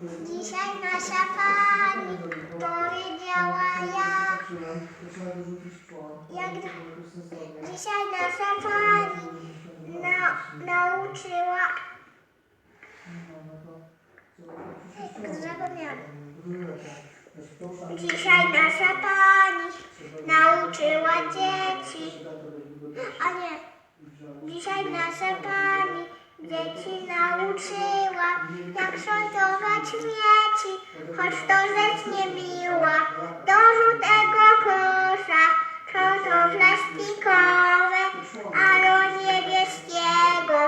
Dzisiaj nasza pani powiedziała ja. Jak dzisiaj nasza pani na, nauczyła. Zapomniałam. Dzisiaj nasza pani nauczyła dzieci. A nie. Dzisiaj nasza pani dzieci nauczyła, jak sortować śmieci, choć to rzecz niemiła. Do żółtego kosza są to plastikowe, a do niebieskiego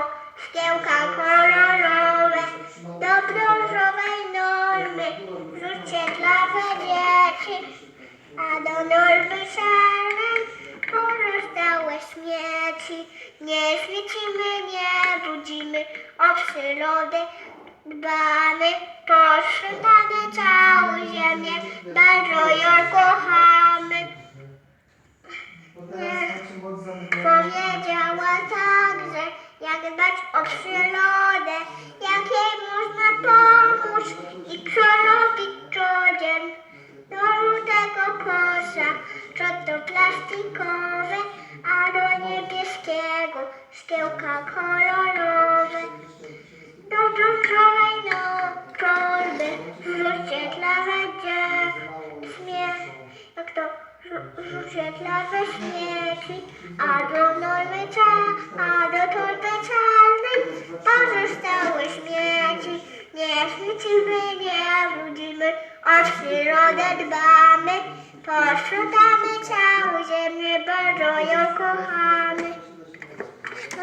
szkiełka kolorowe. Do brązowej normy wrzućcie klapę dzieci, a do normy szarnej pozostałe śmieci. Nie świecimy, nie o przyrodę dbamy. Poszczętamy całą ziemię, bardzo ją kochamy. Powiedziała także, jak dbać o przyrodę, jak jej można pomóc i co robić co dzień. Do żółtego kosza, co to plastikowe, a do niebieskiego szkiełka kolorowe. Klawę śmieci, a do normy a do torby czarnej pozostałe śmieci. Nie świecimy, nie budzimy, o przyrodę dbamy, posprzątamy całą ziemię, bardzo ją kochamy.